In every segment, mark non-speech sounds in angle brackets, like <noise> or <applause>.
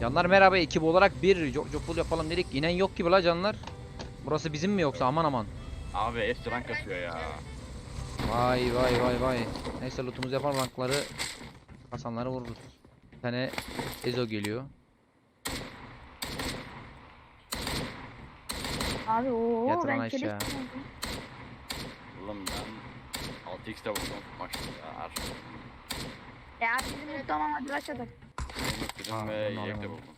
Canlar merhaba ekip olarak bir jokul yapalım dedik. İnen yok gibi la canlar. Burası bizim mi yoksa aman aman. Abi restoran kasıyor ya. Vay vay vay vay. Neyse lootumuzu yapalım rankları. Hasanları vururuz. Bir tane Ezo geliyor. Abi ooo Yatır ben aşağı. kelip Oğlum ben 6x'te vurdum maçta ya. Ya bizim muhtemelen hadi başladık. Yumruk dedim Aa, ve bunu yekle alamadım. vurdum.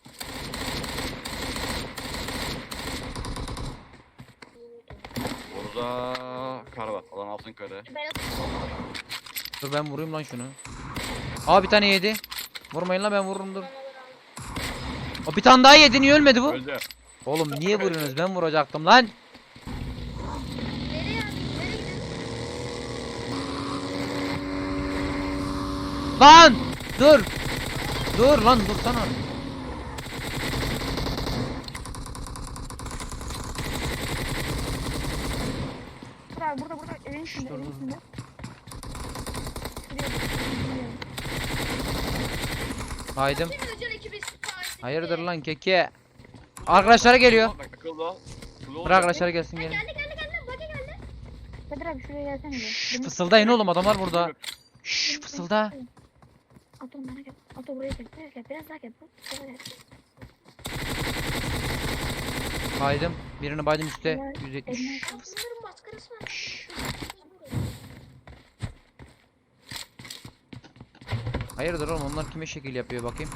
Burada kar var. Alan alsın karı. Dur ben vurayım lan şunu. Aa bir tane yedi. Vurmayın lan ben vururum dur. O bir tane daha yedi niye ölmedi bu? Öldü. Oğlum niye vuruyorsunuz ben vuracaktım lan. Lan! Dur! Dur lan dursana. Dur abi burada burada evin içinde evin içinde. Bak, bak. Haydim. Hayırdır lan keke. Arkadaşlara geliyor. Bak akıllı ol. Akıllı ol. Bırak arkadaşlara gelsin gelin. Kadir abi şuraya gelsene. Şşş fısıldayın oğlum adamlar burada. Şşş fısılda. Ato bana gel. Ato buraya gel. Biraz gel. Biraz daha gel. Daha gel. Haydım. Birini baydım üstte. Eller- 170. eller- Bunların maskarası var. Hayırdır oğlum onlar kime şekil yapıyor bakayım.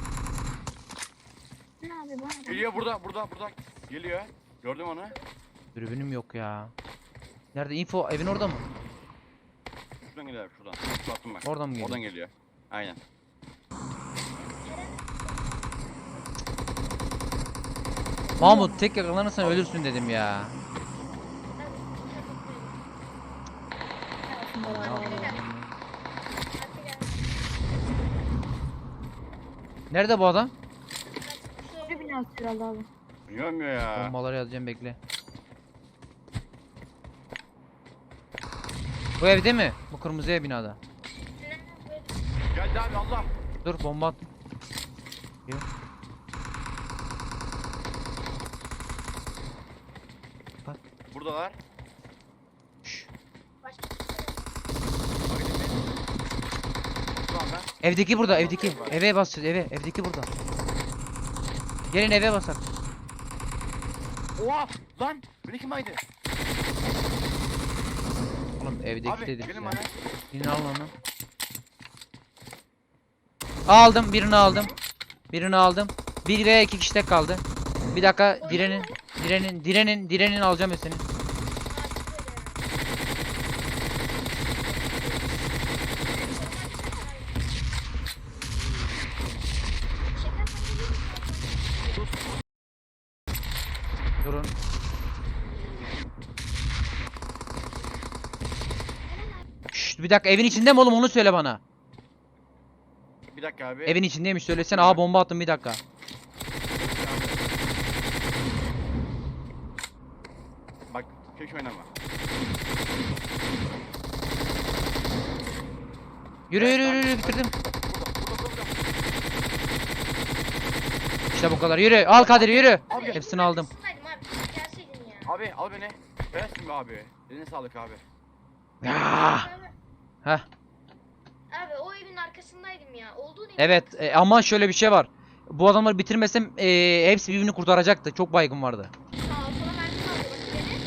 Ne abi bana gel. Geliyor burada burada burada. Geliyor. Gördüm onu. Dürbünüm yok ya. Nerede info evin orada mı? Şuradan geliyor abi şuradan. Baktım bak. Oradan mı geliyor? Oradan geliyor. Aynen. Mahmut tek yakalanırsan ölürsün dedim ya. Nerede bu adam? Bir binası herhalde abi. Görmüyor ya. Bombaları yazacağım bekle. Bu evde mi? Bu kırmızı ev binada. Geldi abi Allah. Dur bomba at. Buradalar. Şşş. Evdeki burada evdeki. Eve basacağız eve. Evdeki burada. Gelin eve basak. Oha! Lan! Beni kim aydı? Oğlum evdeki Abi gelin ya. bana. Birini al onu. Aldım birini aldım. Birini aldım. Bir veya iki kişi tek kaldı. Bir dakika direnin. Direnin direnin direnin alacağım seni. Durun. Şşt, bir dakika evin içinde mi oğlum onu söyle bana. Bir dakika abi. Evin içindeymiş söylesene. Aa bomba attım bir dakika. Hiç oynama. Yürü yürü yürü, yürü bitirdim. İşte bu kadar yürü. Al Kadir yürü. Abi. Hepsini aldım. Abi. Gelseydin ya. Abi al beni. Versin be abi. Eline sağlık abi. Ya. Abi, Heh. abi o evin arkasındaydım ya. Olduğun evin Evet e, ama şöyle bir şey var. Bu adamları bitirmesem e, hepsi birbirini kurtaracaktı. Çok baygın vardı. Mermi aldı bak beni.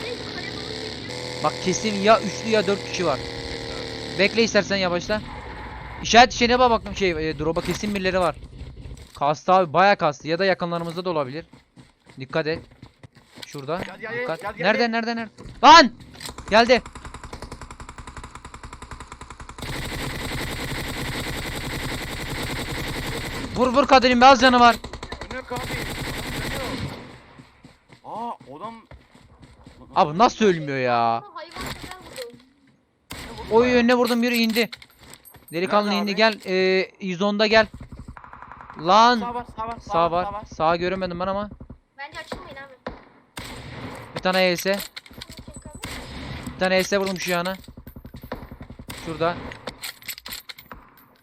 Bir de kale balığı çekiyor. Bak kesin ya üçlü ya dört kişi var. Bekle istersen yavaşla. İşaret şeyine bak baktım şey e, drop'a kesin birileri var. Kastı abi baya kastı ya da yakınlarımızda da olabilir. Dikkat et. Şurada. Gel, gel, Dikkat. gel, gel, nerede gel. nerede nerede? Lan! Geldi. Vur vur Kadir'in az canı var. Önüne yok abi. Adam dönüyor. Aa adam. Abi nasıl ölmüyor ya? Ama hayvan Oy önüne vurdum yürü indi. Delikanlı Nerede indi abi? gel. Ee, 110'da gel. Lan. Sağ var sağ var Sağ var. Sağ göremedim ben ama. Bence açılmayın abi. Bir tane ES. Bir tane ES vurdum şu yana. Şurada.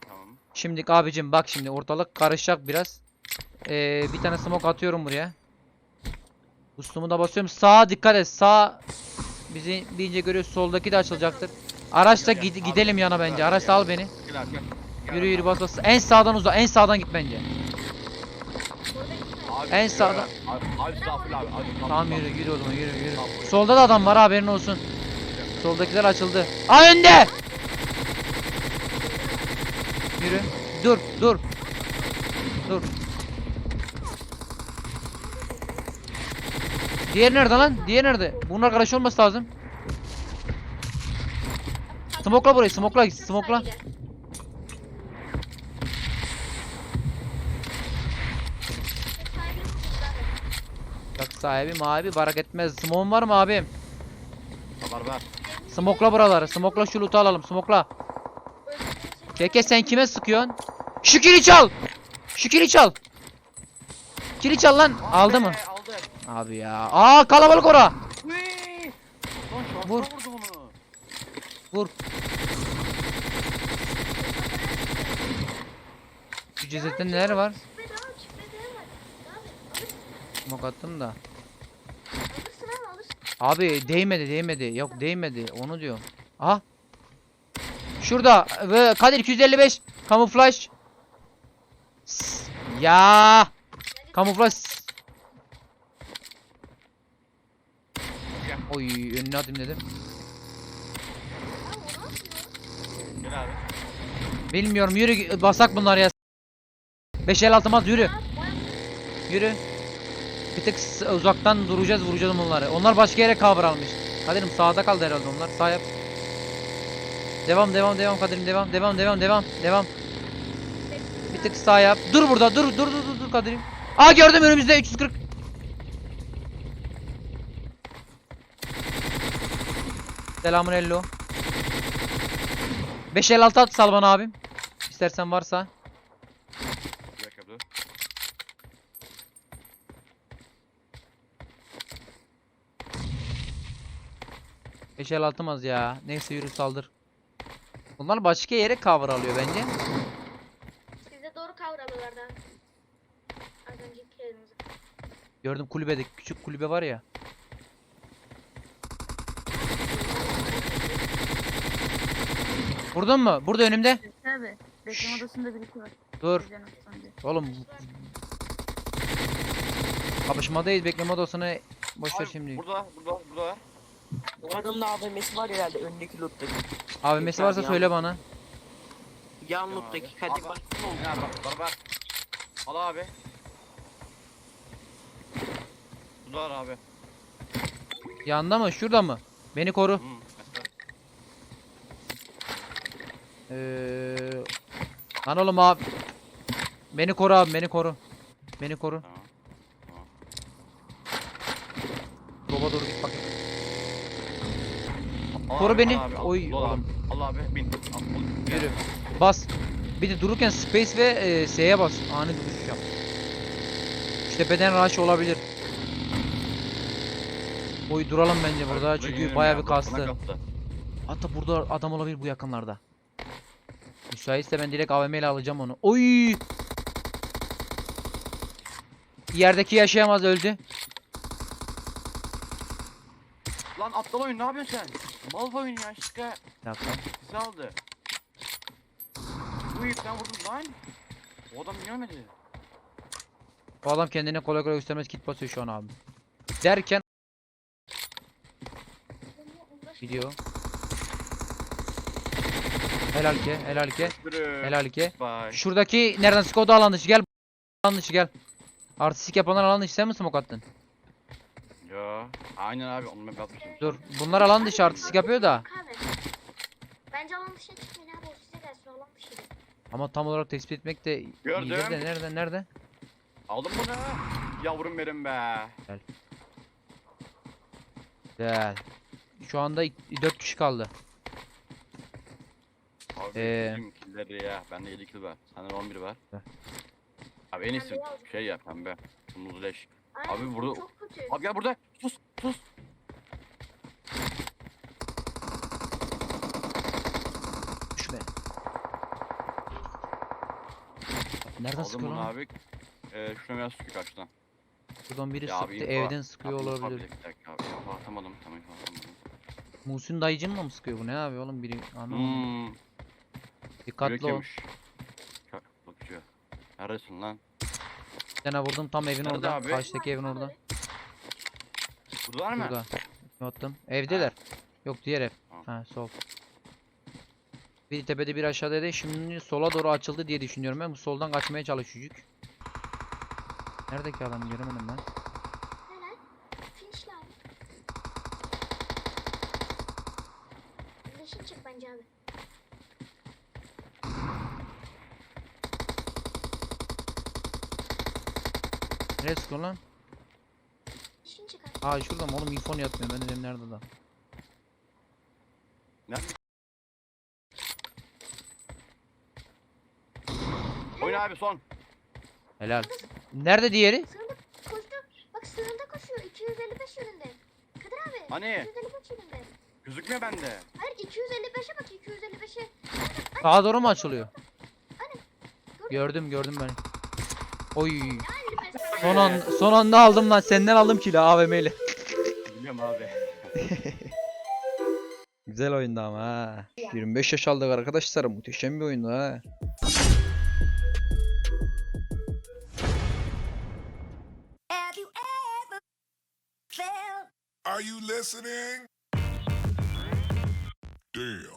Tamam. Şimdi abicim bak şimdi ortalık karışacak biraz. Ee, bir tane smoke atıyorum buraya. Boost'umu da basıyorum. Sağa dikkat et. Sağ bizi deyince görüyor. Soldaki de açılacaktır. Araçla gid- gidelim yana bence. Araçla al beni. Yürü yürü bas bas. En sağdan uza. En sağdan git bence. En yürü sağda. Abi abi abi. abi, Tamam yürü yürü o zaman yürü yürü. Solda da adam var haberin olsun. Soldakiler açıldı. Aa önde! Yürü. Dur. Dur. Diğer nerede lan? Diğer nerede? Bunlar karşı olması lazım. Smokla burayı, smokla, smokla. Bak sahibi mavi barak etmez. Smokun var mı abim? Var var. Smokla buraları. Smokla şu loot'u alalım. Smokla. Keke sen kime sıkıyorsun? Şu kili çal. Şu kili çal. Kili çal lan. Aldı mı? Abi ya. Aa kalabalık ora. Uy! Lan şansına Vur. vurdu onu. Vur. Şu cesette neler var? Çıkmadı abi çıkmadı hemen. Abi alırsın. Smoke attım da. Alırsın abi alırsın. Abi değmedi değmedi. Yok değmedi. Onu diyor. Aha. Şurada. Ve Kadir 255. Kamuflaj. S- Ya. Kamuflaj. Gel. Oy önüne atayım dedim. Gel abi. Bilmiyorum yürü basak bunlar ya. 5 el altımaz yürü. Yürü. Bir tık uzaktan duracağız vuracağız bunları. Onlar başka yere cover almış. Kadir'im sağda kaldı herhalde onlar. Sağ yap. Devam devam devam Kadir'im devam devam devam devam devam. Bir tık sağ yap. Dur burada dur dur dur, dur Kadir'im. Aa gördüm önümüzde 340. Selamun ello. 556 at sal bana abim. İstersen varsa. Bir dakika dur. Beş el altımaz ya. Neyse yürü saldır. Bunlar başka yere cover alıyor bence. Size doğru kavramıyorlardan. Az önceki yerimize. Gördüm kulübede. Küçük kulübe var ya. Vurdun mu? Burada önümde. Abi. Bekleme odasında birisi var. Dur. Oğlum. Kapışmadayız. Bekleme odasını boş ver Abi, şimdi. Burada burada burada. O adamın AVM'si var herhalde öndeki loot'taki. AVM'si varsa Yan- söyle bana. Yan loot'taki hadi bak. Ya bak var var. Al abi. Burada var abi. Yanda mı? Şurada mı? Beni koru. Hı, Ee, lan oğlum abi. Beni koru abi. Beni koru. Beni koru. Tamam. Baba doğru git bakayım. Koru abi, beni. abi. Oy, Al abi. oğlum. Al abi bin. Al, al. Yürü. Bas. Bir de dururken space ve e, S'ye bas. Ani duruş yap. Şu tepeden rush olabilir. Oy duralım bence burada çünkü inelim bayağı ya, bir kastı. Hatta burada adam olabilir bu yakınlarda. Müsaitse ben direkt AVM ile alacağım onu. Oy! Yerdeki yaşayamaz öldü. Lan aptal oyun ne yapıyorsun sen? Mal oyun ya. Bir dakika. Bizi aldı. Uy ben vurdum lan. O adam görmedi. Bu adam kendine kolay kolay göstermez kit basıyor şu an abi. Derken gidiyor. Helal ki, helal ki, helal ki. Şuradaki nereden Skoda alan dışı gel. Alan dışı gel. Artistik yapanlar alan dışı sen mi smoke attın? Yo. Aynen abi onu ben atmışım. Dur. Bunlar alan dışı artistik yapıyor da. Bence alan dışına çıkmayın abi o size gelsin alan dışı. Ama tam olarak tespit etmek de Gördüm. iyidir de nerede nerede? Aldım bunu. Yavrum benim be. Güzel. Şu anda 4 kişi kaldı. Abi Ee. bizim killeri ya. Bende 7 kill var. Sende 11 var. Heh. Abi en iyisi şey yap pembe. Kırmızı leş. Aynen, Abi burada-. Abi gel burada. Sus sus. Düş be. Nereden Aldım sıkıyor lan? abi. Ee, şuna biraz sıkıyor karşıdan. Buradan biri Ya abi, sıktı info- evden sıkıyor Abi, olabilir. bir dakika abi. Atamadım. Tamam atamadım. Muhsin dayıcın mı sıkıyor bu ne abi oğlum biri anlamadım. Hmm. Dikkatli ol. yemiş. Bakıyor. Neredesin lan? Bir tane vurdum tam evin Nerede orada. abi? Karşıdaki evin orada. Buradalar mı? Burada. Attım. Evdeler. Yok diğer ev. Tamam. Ha sol. Bir tepede bir aşağıda Şimdi sola doğru açıldı diye düşünüyorum ben. Bu soldan kaçmaya çalışacak. Neredeki adam göremedim ben. Helal. Finishli abi. Leşin çık bence abi. Nereye sıkıyor lan? Aa şurada mı oğlum infon yatmıyor. Ben dedim nerede da. Nerede? Oyna abi son. Helal. Nerede diğeri? Sığında koştu. Bak sığında koşuyor. 255 yönünde. Kadir abi. Hani? 255 yönünde. Gözükmüyor bende. Hayır 255'e bak 255'e. Sağa doğru mu açılıyor? Gördün Gördüm gördüm ben. Oy. Sen. Son an son anda aldım lan. Senden aldım kilo AVM ile. Biliyorum abi. <laughs> Güzel oyundu ama ha. 25 yaş aldık arkadaşlar. Muhteşem bir oyundu ha. Are you listening? Damn.